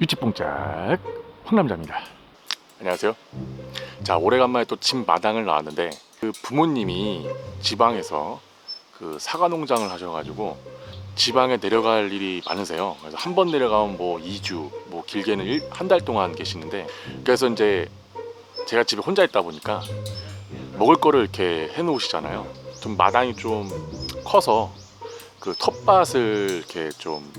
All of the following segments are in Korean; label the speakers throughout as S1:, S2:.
S1: 유치뽕짝 황남자입니다. 안녕하세요. 자 오래간만에 또 집 마당을 나왔는데 그 부모님이 지방에서 그 사과 농장을 하셔가지고 지방에 내려갈 일이 많으세요. 그래서 한 번 내려가면 뭐 2주, 뭐 길게는 한 달 동안 계시는데 그래서 이제 제가 집에 혼자 있다 보니까 먹을 거를 이렇게 해 놓으시잖아요. 좀 마당이 좀 커서 그 텃밭을 이렇게 좀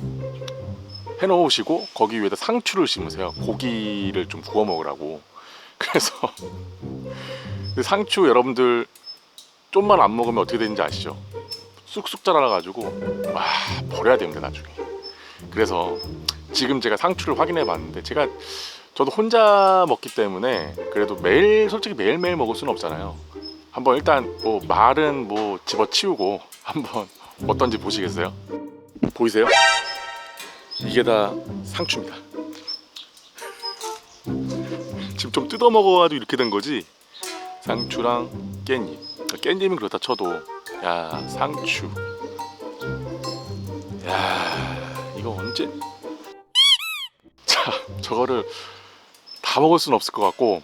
S1: 해놓으시고 거기 위에다 상추를 심으세요. 고기를 좀 구워 먹으라고. 그래서 그 상추 여러분들 좀만 안 먹으면 어떻게 되는지 아시죠? 쑥쑥 자라가지고 와 버려야 됩니다 나중에. 그래서 지금 제가 상추를 확인해 봤는데 제가 저도 혼자 먹기 때문에 그래도 매일 솔직히 매일 매일 먹을 수는 없잖아요. 한번 일단 뭐 말은 뭐 집어치우고 한번 어떤지 보시겠어요? 보이세요? 이게 다 상추입니다. 지금 좀 뜯어 먹어가지고 이렇게 된 거지. 상추랑 깻잎. 그러니까 깻잎은 그렇다 쳐도 야 상추. 야 이거 언제? 자 저거를 다 먹을 수는 없을 것 같고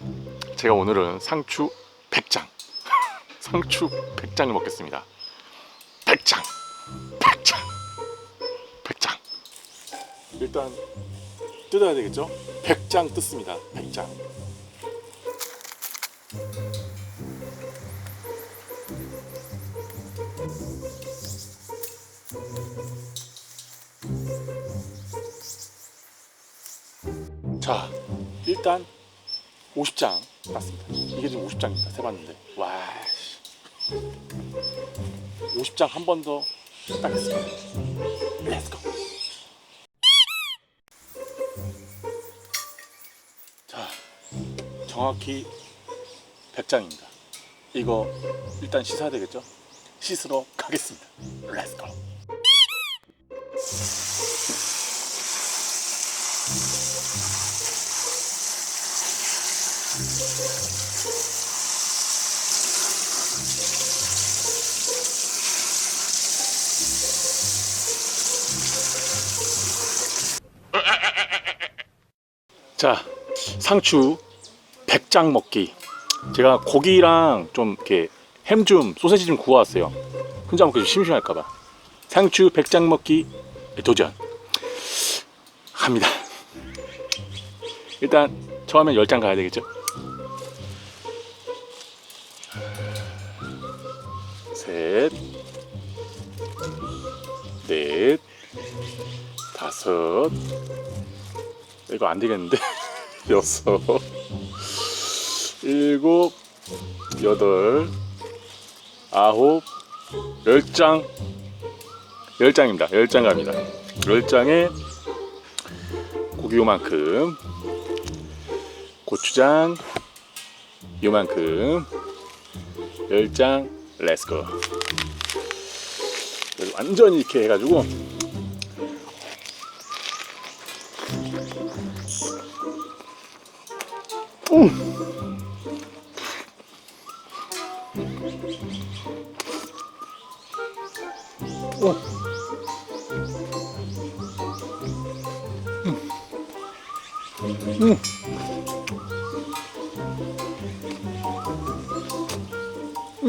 S1: 제가 오늘은 상추 100장. 상추 100장을 먹겠습니다. 100장. 100장. 100장. 일단 뜯어야 되겠죠? 100장 뜯습니다. 100장. 자, 일단 50장 땄습니다. 이게 지금 50장입니다. 세봤는데. 와. 씨. 50장 한 번 더 따겠습니다. 렛츠 정확히 100장입니다. 이거 일단 씻어야 되겠죠? 씻으러 가겠습니다. 렛츠고. 자, 상추 100장 먹기. 제가 고기랑 좀 이렇게 햄 좀 소세지 좀 구워왔어요. 혼자 먹기 좀 심심할까봐. 상추 100장 먹기 도전. 합니다. 일단 처음엔 10장 가야 되겠죠? 셋, 넷, 다섯, 이거 안 되겠는데? 여섯, 일곱, 여덟, 아홉, 열 장, 열 장입니다. 열 장 갑니다. 열 장에 고기 요만큼, 고추장 요만큼, 열 장, 렛츠고. 완전히 이렇게 해가지고 어.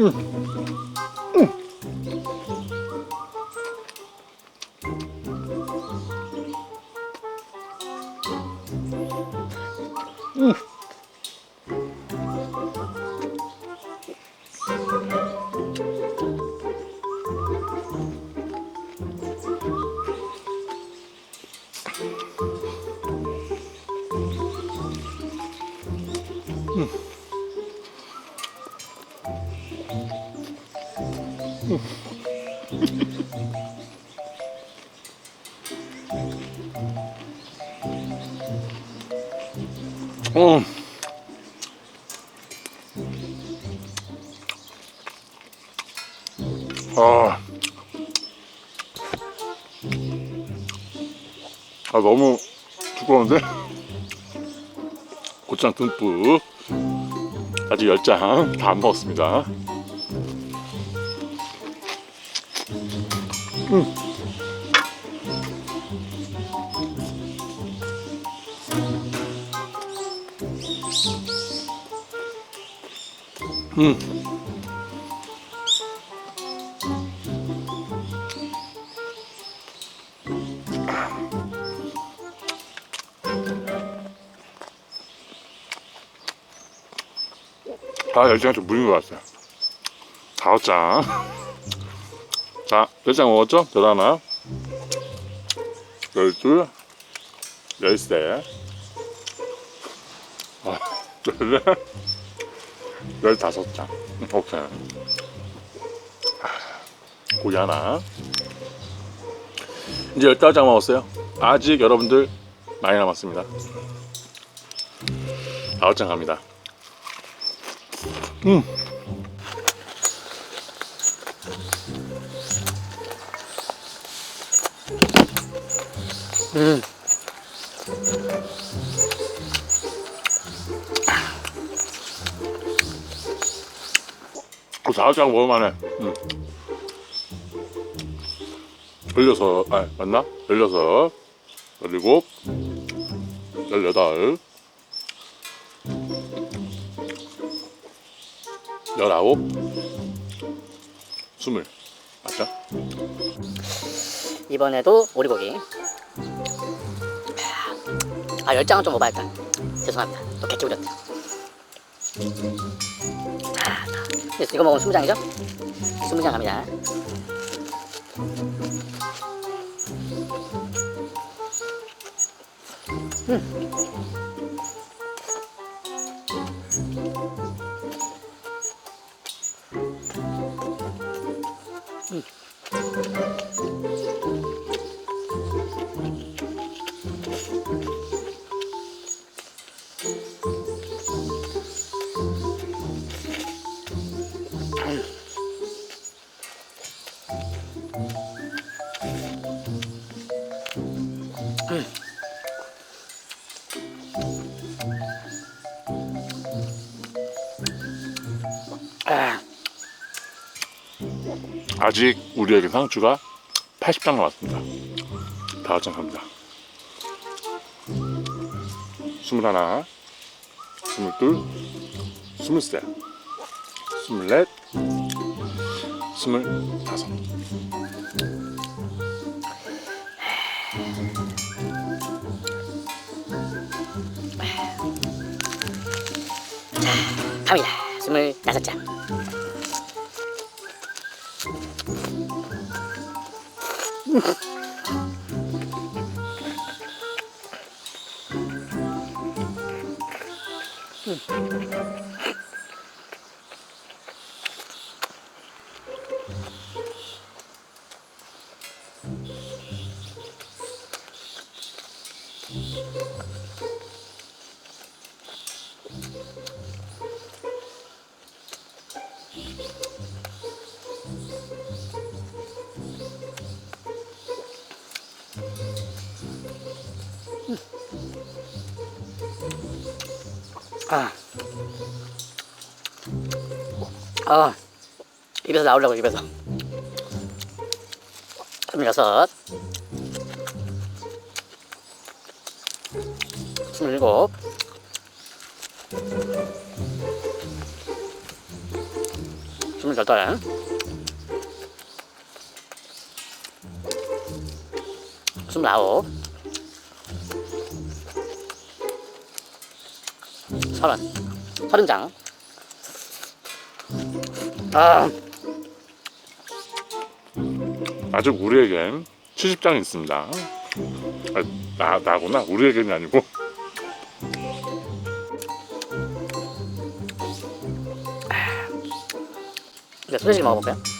S1: 음. 아. 아 너무 두꺼운데 고추장 듬뿍 아직 10장 다 안 먹었습니다 음. 음. 아, 열장 좀 물린 것 같아요. 다섯 장. 자, 몇 장 먹었죠? 열하나, 열둘, 열세, 아, 열다섯 장. 오케이. 아, 고기 하나. 이제 열다섯 장 먹었어요. 아직 여러분들 많이 남았습니다. 다섯 장 갑니다. 그 다섯 장 먹을만해. 음. 열여섯, 아 맞나? 열여섯, 열일곱, 열여덟, 열아홉, 스물. 맞죠?
S2: 이번에도 오리고기. 아, 열 장은 좀 오버할까? 죄송합니다. 또 개끼 부렸다. 자, 그래서 이거 먹으면 20장이죠? 20장 갑니다. 아, すいません。
S1: 아직 우리에게 상추가 80장 남았습니다. 다섯 장 갑니다. 스물하나, 스물둘, 스물셋, 스물넷, 스물다섯.
S2: 갑니다. 25장. Mm-hmm. 아. 아. 입에서 나오려고 입에서. 스물여섯. 스물일곱. 스물여덟. 스물아홉. 서른. 서른 장. 아,
S1: 아직 우리에겐 70장이 있습니다. 아, 나, 나구나. 우리에겐이 아니고.
S2: 이제 소시지 먹어볼까요?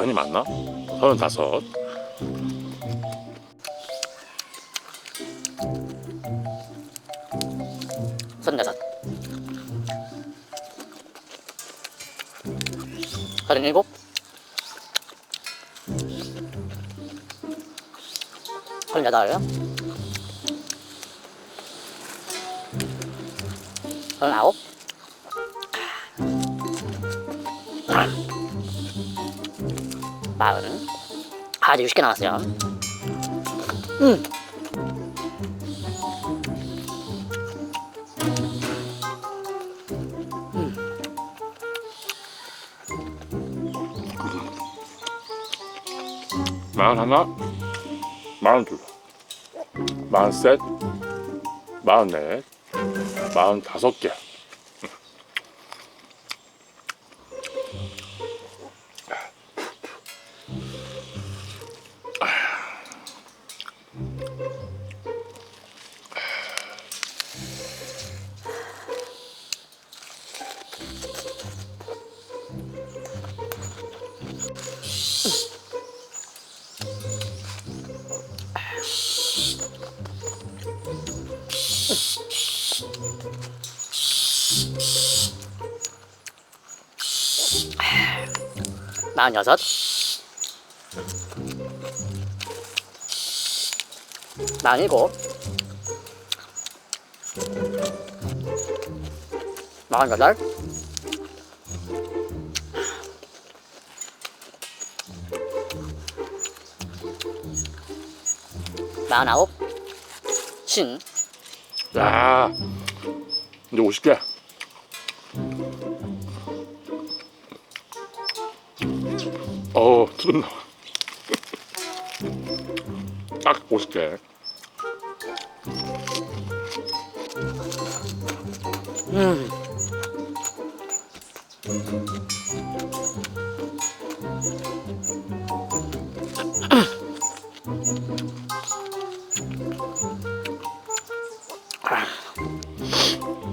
S1: 서른다섯이 맞나? 서른다섯. 서른다섯. 서른일곱. 서른여덟.
S2: 서른아홉. 마흔. 아 이제 60개 남았어요. 음.
S1: 마흔 하나, 마흔 둘, 마흔 셋, 마흔 넷, 마흔 다섯 개.
S2: 마흔여섯 마흔일곱. 마흔여덟. 마흔아홉. 쉰
S1: 야, 이제 50개. 어, 투름 나와. 딱 50개.
S2: 음.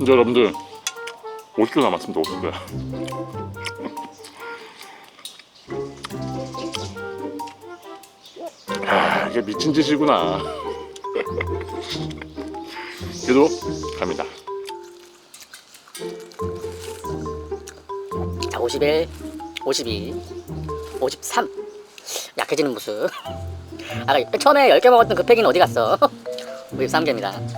S1: 이제 여러분들 50개 남았습니다. 50 이게 미친 짓이구나. 그래도 갑니다.
S2: 자, 51, 52, 53. 약해지는 모습. 아까 처음에 10개 먹었던 그 팩이는 어디 갔어? 53개입니다.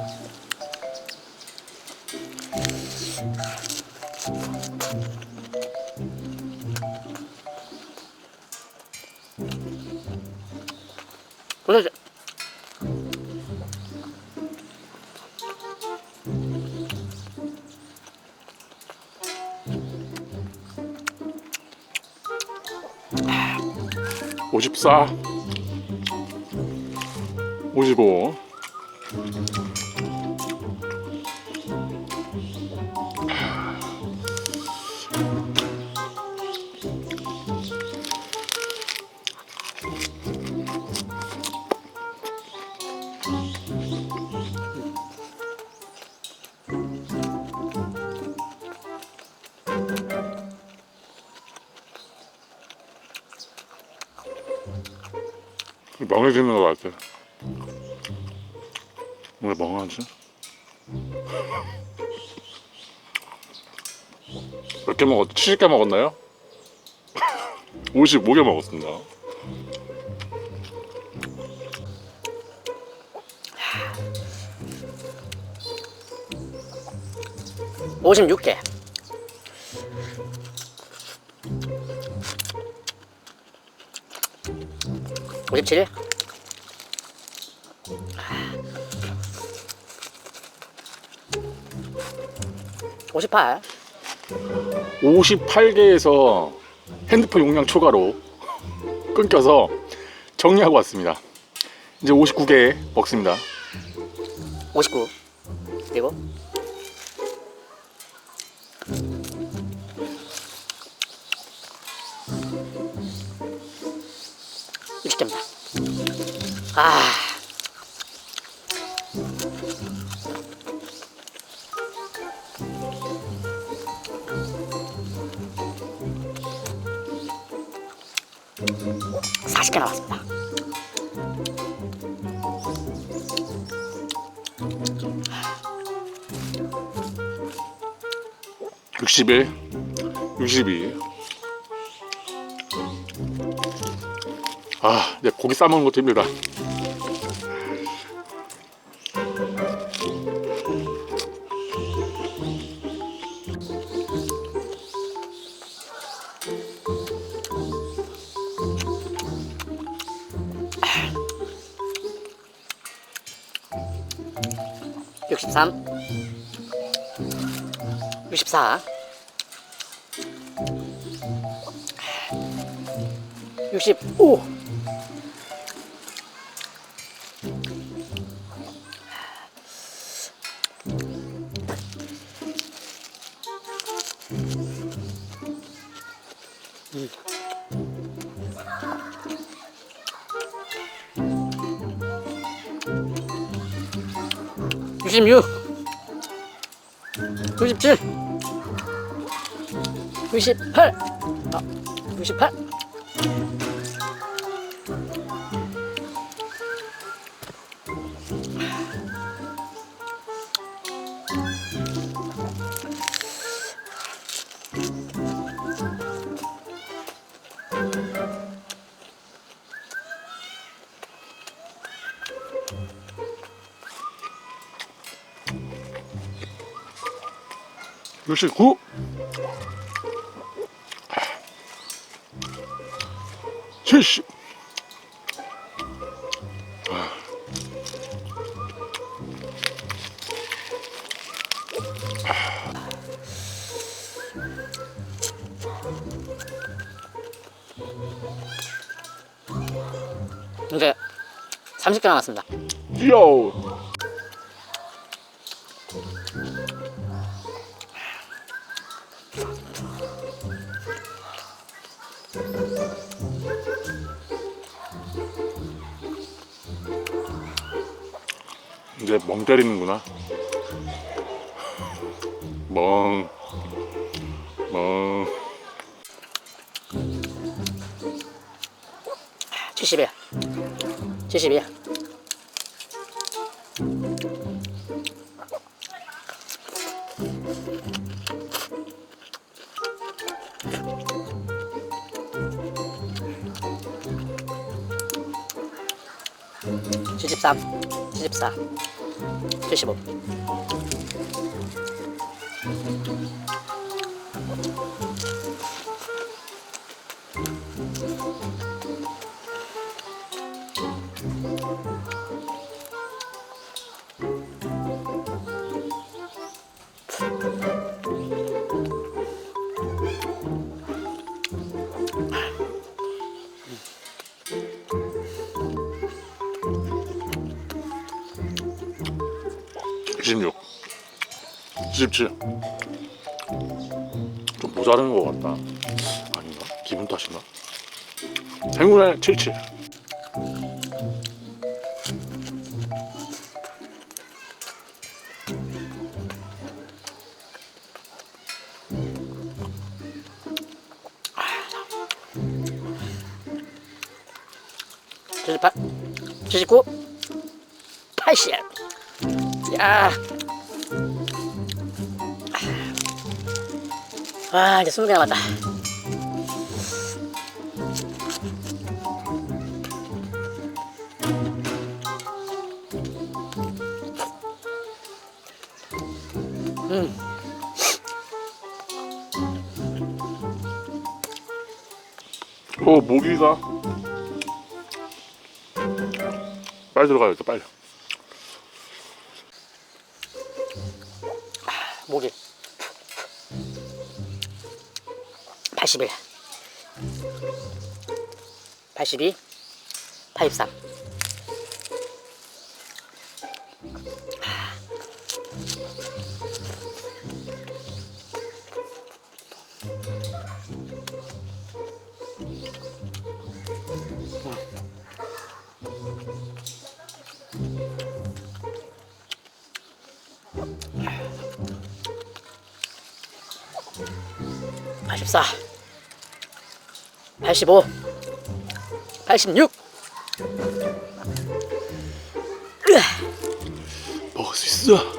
S1: 54 55 같아. 왜 멍하지? 몇 개 먹었? 70개 먹었나요? 55개 먹었습니다.
S2: 오십육 개 오십칠 오십팔.
S1: 58개에서 핸드폰 용량 초과로 끊겨서 정리하고 왔습니다. 이제 59개 먹습니다.
S2: 오십구. 그리고? 육십 개입니다. 아
S1: 61, 62, 아 이제 고기 싸먹는 것도 힘들다.
S2: 육십삼, 육십사, 육십오, 육십육, 육십칠, 육십팔, 아, 육십팔.
S1: 육십구. 칠십.
S2: 이제 30개 남았습니다.
S1: 요 때리는구나. 멍. 멍.
S2: 70이야. 70이야. 칠십삼, 칠십사.
S1: 70원 십칠 좀 모자른 것 같다 아닌가? 기분 탓인가? 행운의 77
S2: 78, 79, 80. 야. 와, 이제 20개 남았다. 음,
S1: 어 모기가 빨리 들어가야겠다 빨리
S2: 모기. 81. 82. 83. 85 86
S1: 먹을 수 있어?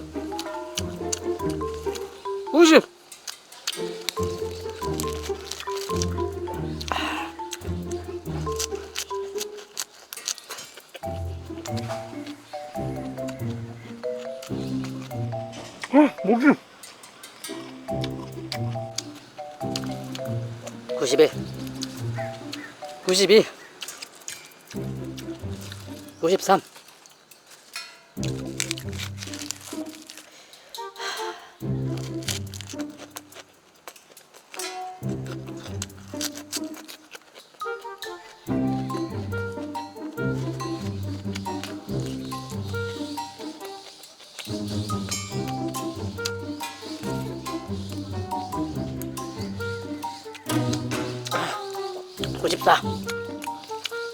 S2: PCB。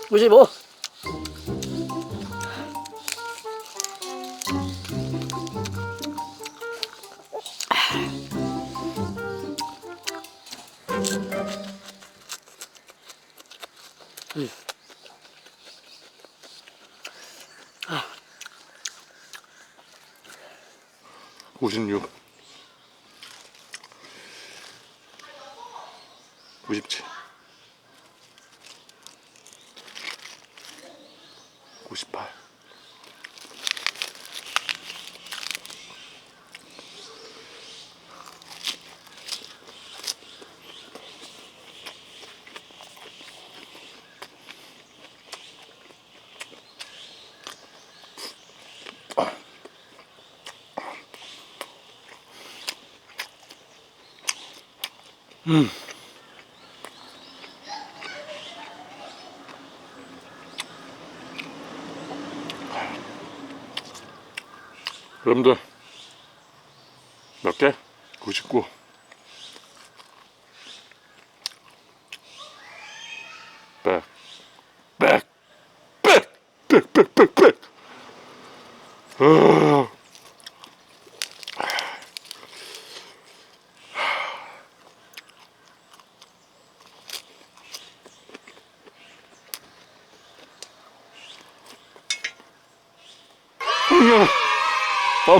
S1: 95 56 싶어요. 음. 여러분들 몇 개? 99 100 100 100 100 100 100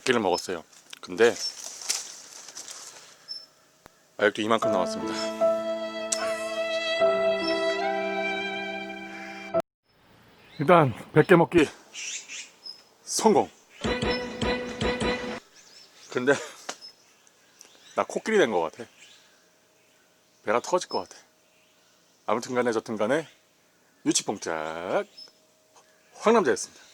S1: 100개를 먹었어요. 근데 아직도 이만큼 남았습니다. 일단 100개 먹기. 성공. 근데 나 코끼리 된 것 같아. 배가 터질 것 같아. 아무튼간에 저튼간에 유치뽕짝 황남자였습니다.